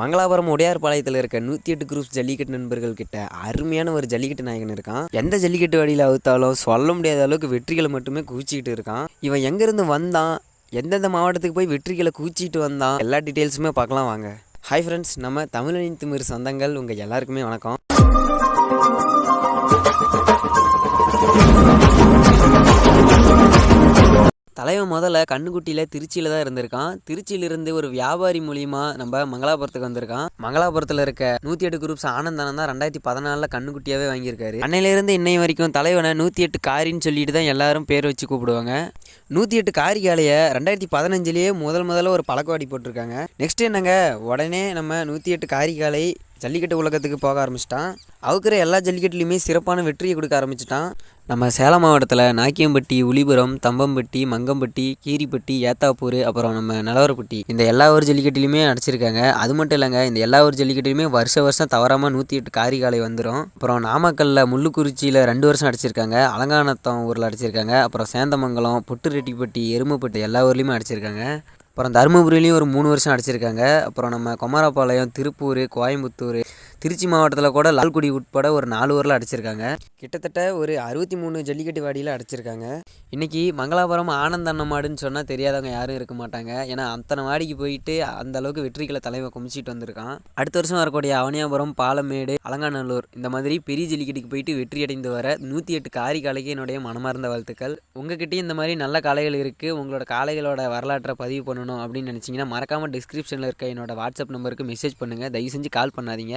மங்களாபுரம் உடையார்பாளையத்தில் இருக்க நூற்றி எட்டு குரூப் ஜல்லிக்கட்டு நண்பர்கள் கிட்ட அருமையான ஒரு ஜல்லிக்கட்டு நாயகன் இருக்கான். எந்த ஜல்லிக்கட்டு வழியில் அவுத்தாலும் சொல்ல முடியாத அளவுக்கு வெற்றிகளை மட்டுமே குவிச்சிக்கிட்டு இருக்கான். இவன் எங்கேருந்து வந்தான்? எந்தெந்த மாவட்டத்துக்கு போய் வெற்றிகளை குவிச்சிட்டு வந்தான்? எல்லா டீட்டெயில்ஸுமே பார்க்கலாம் வாங்க. ஹாய் ஃப்ரெண்ட்ஸ் நம்ம தமிழனின் திமிர் சொந்தங்கள் உங்கள் எல்லாருக்குமே வணக்கம். தலைவன் முதல்ல கண்ணுக்குட்டியில் திருச்சியில் தான் இருந்திருக்கான். திருச்சியிலிருந்து ஒரு வியாபாரி மூலியமாக நம்ம மங்களாபுரத்துக்கு வந்திருக்கான். மங்களாபுரத்தில் இருக்க நூற்றி எட்டு குரூப்ஸ் ஆனந்தானம் தான் ரெண்டாயிரத்தி பதினாலில் கண்ணுக்குட்டியாகவே வாங்கியிருக்காரு. அன்னையிலேருந்து இன்னை வரைக்கும் தலைவனை நூற்றி எட்டு காரின்னு சொல்லிட்டு தான் எல்லாரும் பேர் வச்சு கூப்பிடுவாங்க. நூற்றி எட்டு காரி ரெண்டாயிரத்தி பதினஞ்சுலேயே முதல் முதல்ல ஒரு பழக்கவாடி போட்டிருக்காங்க. நெக்ஸ்ட் என்னங்க? உடனே நம்ம நூற்றி எட்டு காரி ஜல்லிக்கட்டு உலகத்துக்கு போக ஆரம்பிச்சிட்டான். அவுக்கிற எல்லா ஜல்லிக்கட்டுலையுமே சிறப்பான வெற்றியை கொடுக்க ஆரம்பிச்சிட்டான். நம்ம சேலம் மாவட்டத்தில் நாக்கியம்பட்டி உளிபுரம் தம்பம்பட்டி மங்கம்பட்டி கீரிப்பட்டி ஏத்தாப்பூர் அப்புறம் நம்ம நலவரப்பட்டி இந்த எல்லா ஊர் ஜல்லிக்கட்டுலையுமே அடிச்சிருக்காங்க அது மட்டும் இல்லைங்க இந்த எல்லா ஊர் ஜல்லிக்கட்டுலையுமே வருஷ வருஷம் தவறாமல் நூற்றி எட்டு காரி காலை வந்துடும் அப்புறம் நாமக்கல்லில் முள்ளுக்குறிச்சியில் ரெண்டு வருஷம் அடிச்சிருக்காங்க அலங்காநத்தம் ஊரில் அடிச்சிருக்காங்க அப்புறம் சேந்தமங்கலம் புட்டுரெட்டிப்பட்டி எருமைப்பட்டி எல்லா ஊர்லேயுமே அடிச்சிருக்காங்க அப்புறம் தருமபுரியிலையும் ஒரு மூணு வருஷம் அடிச்சிருக்காங்க அப்புறம் நம்ம குமாரபாளையம் திருப்பூர் கோயம்புத்தூர் திருச்சி மாவட்டத்தில் கூட லால்குடி உட்பட ஒரு நாலு ஊரில் அடிச்சிருக்காங்க. கிட்டத்தட்ட ஒரு அறுபத்தி மூணு ஜல்லிக்கட்டு வாடியில் அடிச்சிருக்காங்க. இன்றைக்கி மங்களாபுரம் ஆனந்த அண்ணமாடுன்னு சொன்னால் தெரியாதவங்க யாரும் இருக்க மாட்டாங்க. ஏன்னா அத்தனை வாடிக்கு போயிட்டு அந்த அளவுக்கு வெற்றிகளை தலைவன் குமிச்சிட்டு வந்திருக்கான். அடுத்த வருஷம் வரக்கூடிய அவனியாபுரம் பாலமேடு அலங்காநல்லூர் இந்த மாதிரி பெரிய ஜல்லிக்கட்டுக்கு போயிட்டு வெற்றி அடைந்து வர நூற்றி எட்டு காரி காளைக்கு என்னுடைய மனமார்ந்த வாழ்த்துக்கள். உங்ககிட்டயும் இந்த மாதிரி நல்ல காளைகள் இருக்குது உங்களோட காளைகளோட வரலாற்றை பதிவு பண்ணணும் அப்படின்னு நினச்சிங்கன்னா மறக்காமல் டிஸ்கிரிப்ஷனில் இருக்க என்னோட வாட்ஸ்அப் நம்பருக்கு மெசேஜ் பண்ணுங்கள் தயவு செஞ்சு கால் பண்ணாதீங்க.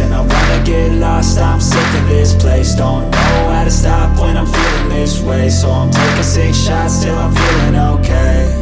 And I wanna get lost, I'm sick of this place. Don't know how to stop when I'm feeling this way. So I'm taking six shots till I'm feeling okay